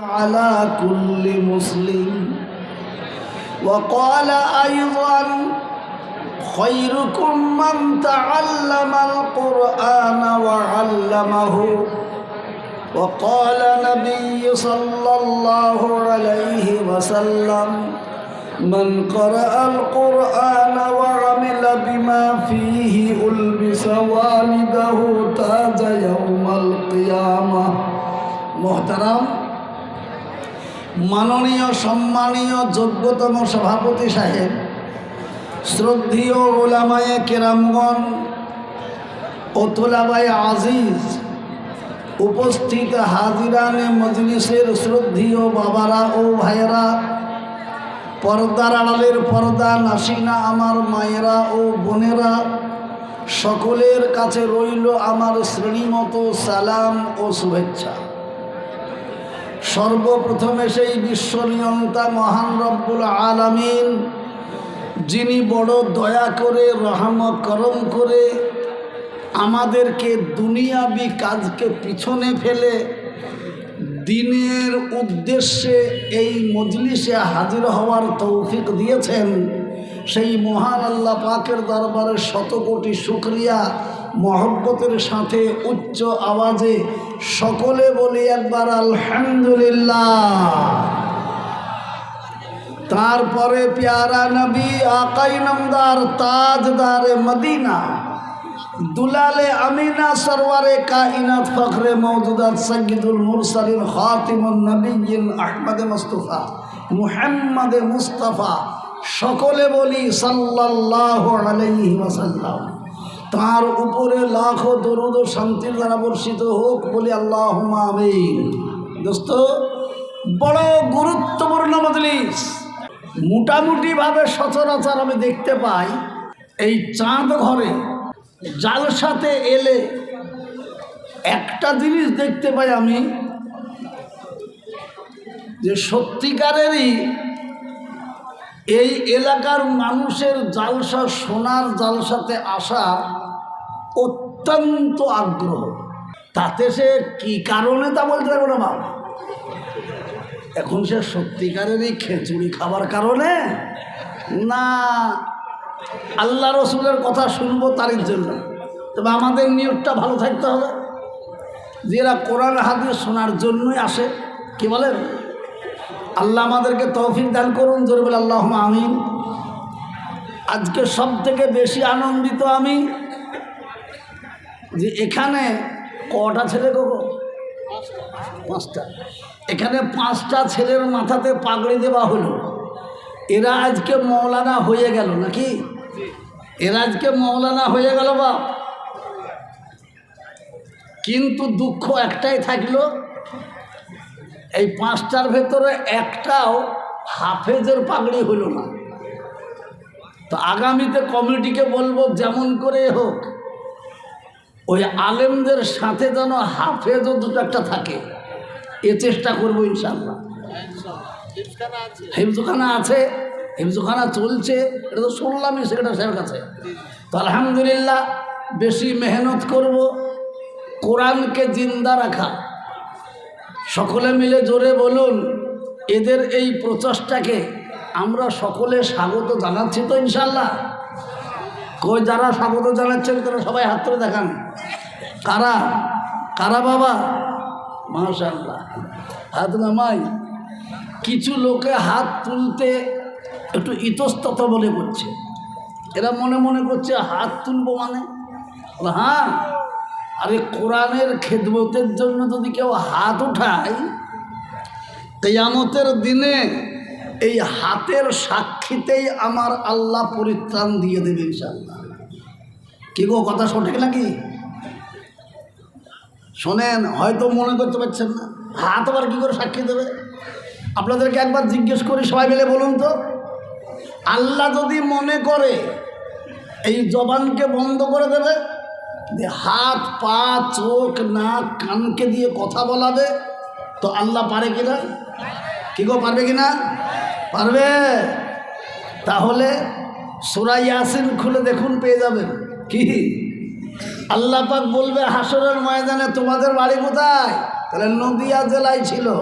على كل مسلم وقال أيضا خيركم من تعلم القرآن وعلمه وقال نبي صلى الله عليه وسلم من قرأ القرآن وعمل بما فيه ألبس والده تاج يوم القيامة محترم মাননীয়, সম্মানীয়, যোগ্যতম সভাপতি সাহেব, শ্রদ্ধীয় ওলামায়ে কেরামগণ ও তোলাবাই আজিজ, উপস্থিত হাজিরানে মজলিসের শ্রদ্ধীয় বাবারা ও ভাইয়েরা, পর্দার আড়ালের পর্দা নাসিনা আমার মায়েরা ও বোনেরা, সকলের কাছে রইল আমার শ্রেণীমত সালাম ও শুভেচ্ছা। সর্বপ্রথমে সেই বিশ্বনিয়ন্তা মহান রব্বুল আলামিন, যিনি বড় দয়া করে করম করে আমাদেরকে দুনিয়াবি কাজকে পিছনে ফেলে দিনের উদ্দেশ্যে এই মজলিসে হাজির হওয়ার তৌফিক দিয়েছেন। সেই মহান আল্লাহ পাকের দরবারে শত কোটি শুক্রিয়া, মহব্বতের সাথে উচ্চ আওয়াজে সকলে বলি একবার আলহামদুলিল্লাহ। তারপরে প্যারা নবী আকাই নামদার তাজদারে মদিনা, দুলালে আমিনা সরওয়ারে কাইনাত ফখরে মৌজুদাত সঈদুল মুরসালিন খাতিমুন নবীন আহমদে মুস্তফা, মুহাম্মদ মুস্তফা সকলে বলি সাল্লাল্লাহু আলাইহি ওয়াসাল্লাম। তার উপরে লাখো দরুদ ও শান্তির দ্বারা বর্ষিত হোক বলি আল্লাহ দোস্ত, বড় গুরুত্বপূর্ণ মজলিস। মোটামুটিভাবে সচরাচর আমি দেখতে পাই, এই চাঁদ ঘরে জালসাতে এলে একটা জিনিস দেখতে পাই আমি, যে সত্যিকারেরই এই এলাকার মানুষের জালসা, সোনার জালসাতে আসা অত্যন্ত আগ্রহ। তাতে সে কি কারণে তা বলতে পারব না বাবা এখন সে সত্যিকারেরই খেচুড়ি খাবার কারণে? না, আল্লাহ রসুলের কথা শুনব তারই জন্য। তবে আমাদের নিয়তটা ভালো থাকতে হবে। যে এরা কোরআন, হাদিস শোনার জন্যই আসে, কি বলেন? আল্লাহ আমাদেরকে তৌফিক দান করুন, জোরে বলে আল্লাহ আমিন। আজকে সব থেকে বেশি আনন্দিত আমি যে এখানে কটা ছেলে গো পাঁচটা। এখানে পাঁচটা ছেলের মাথাতে পাগড়ি দেওয়া হলো। এরা আজকে মৌলানা হয়ে গেল নাকি? এরা আজকে মৌলানা হয়ে গেল বা কিন্তু দুঃখ একটাই থাকল এই পাঁচটার ভেতরে একটাও হাফেজের পাগড়ি হলো না। তো আগামীতে কমিটিকে বলব যেমন করে হোক, ওই আলেমদের সাথে যেন হাফেজও দুটো একটা থাকে, এ চেষ্টা করব ইনশাল্লাহ হিমজুখানা আছে হিমজুখানা চলছে, এটা তো শুনলামই সেক্রেটারি সাহেবের কাছে। তো আলহামদুলিল্লাহ বেশি মেহনত করব, কোরআনকে জিন্দা রাখা। সকলে মিলে জোরে বলুন, এদের এই প্রচেষ্টাকে আমরা সকলে স্বাগত জানাচ্ছি তো ইনশাল্লাহ কই যারা স্বাগত জানাচ্ছেন, তারা সবাই হাত তুলে দেখান। কারা? কারা বাবা? মাশাল্লাহ হাত নামাই। কিছু লোকে হাত তুলতে একটু ইতস্তত বলে করছে। এরা মনে মনে করছে, হাত তুলবো মানে? হ্যাঁ আরে কোরআনের খেদমতের জন্য যদি কেউ হাত উঠায়, কেয়ামতের দিনে এই হাতের সাক্ষীতেই আমার আল্লাহ পরিত্রাণ দিয়ে দেবে ইনশাল্লাহ কি গো, কথা সঠিক নাকি? শোনেন, হয়তো মনে করতে পারছেন না। হাত আবার কী করে সাক্ষী দেবে? আপনাদেরকে একবার জিজ্ঞেস করি, সবাই মিলে বলুন তো। আল্লাহ যদি মনে করে, এই জবানকে বন্ধ করে দেবে হাত, পা, চোখ, নাক, কানকে দিয়ে কথা বলাবে, তো আল্লাহ পারে কিনা? কি গো, পারবে কিনা? পারবে। তাহলে সুরা ইয়াসিন খুলে দেখুন, পেয়ে যাবেন। কি? আল্লাহ পাক বলবে হাসরের ময়দানে তোমাদের বাড়ি কোথায়? তাহলে নদিয়া জেলায় ছিল।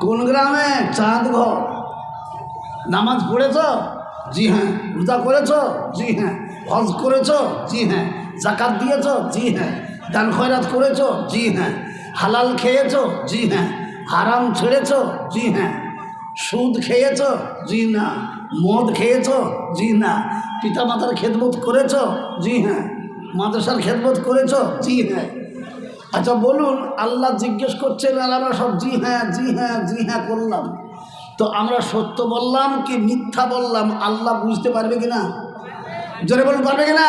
কোন গ্রামে? চাঁদ ঘর নামাজ পড়েছ? জি হ্যাঁ। রোজা করেছ? জি হ্যাঁ। হজ করেছ? জি হ্যাঁ। জাকাত দিয়েছ? জি হ্যাঁ। দান খয়রাত করেছ? জি হ্যাঁ। হালাল খেয়েছ? জি হ্যাঁ। হারাম ছেড়েছ? জি হ্যাঁ। সুদ খেয়েছ? জি না। মদ খেয়েছ? জি না। পিতা মাতার খেদমত করেছ? জি হ্যাঁ। মাদ্রাসার খেদমত করেছ? জি হ্যাঁ। আচ্ছা বলুন, আল্লাহ জিজ্ঞেস করছেন আর আমরা সব জি হ্যাঁ জি হ্যাঁ জি হ্যাঁ করলাম। তো আমরা সত্য বললাম কি মিথ্যা বললাম? আল্লাহ বুঝতে পারবে কি না জোরে বলুন, পারবে কি না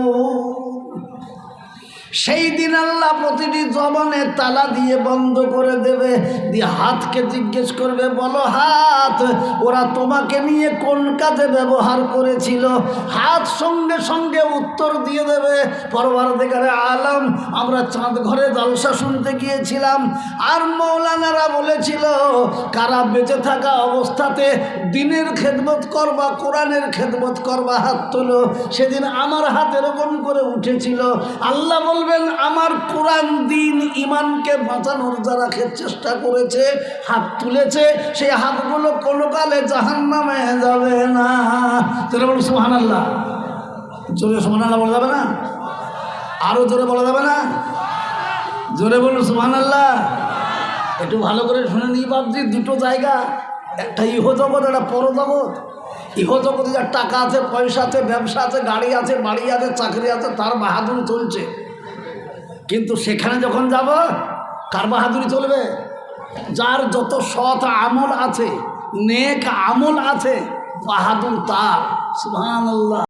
সেই দিন আল্লাহ প্রতিটি জবানে তালা দিয়ে বন্ধ করে দেবে। দিয়ে হাতকে জিজ্ঞেস করবে, বলো হাত, ওরা তোমাকে নিয়ে কোন কাজে ব্যবহার করেছিল? হাত সঙ্গে সঙ্গে উত্তর দিয়ে দেবে পরবার আলম, আমরা চাঁদ ঘরে জলসা শুনতে গিয়েছিলাম। আর মৌলানারা বলেছিল, কারা বেঁচে থাকা অবস্থাতে দিনের খেদমত করবা, কোরআনের খেদমত করবা, হাত তোলো। সেদিন আমার হাত এরকম করে উঠেছিল। আল্লাহ বলবেন, আমার কোরআন দিন ইমানকে বাঁচানোর যারা চেষ্টা করেছে, হাত তুলেছে, সেই হাতগুলো কোনো কালে জাহান নামে যাবে না। তোরা বলো সুহান আল্লাহ জোরে সুহান আল্লাহ বলা যাবে না? আরও জোরে বলা যাবে না? জোরে বলুন সুহান আল্লাহ একটু ভালো করে শুনে নিই ভাবছি দুটো জায়গা। একটা ইহ জগৎ একটা পর জগৎ ইহ জগতে যার টাকা আছে, পয়সা আছে, ব্যবসা আছে, গাড়ি আছে, বাড়ি আছে, চাকরি আছে, তার বাহাদুরি চলছে। কিন্তু সেখানে যখন যাব, কার বাহাদুরি চলবে? যার যত সৎ আমল আছে, নেক আমল আছে, বাহাদুর তার। সুবহানাল্লাহ।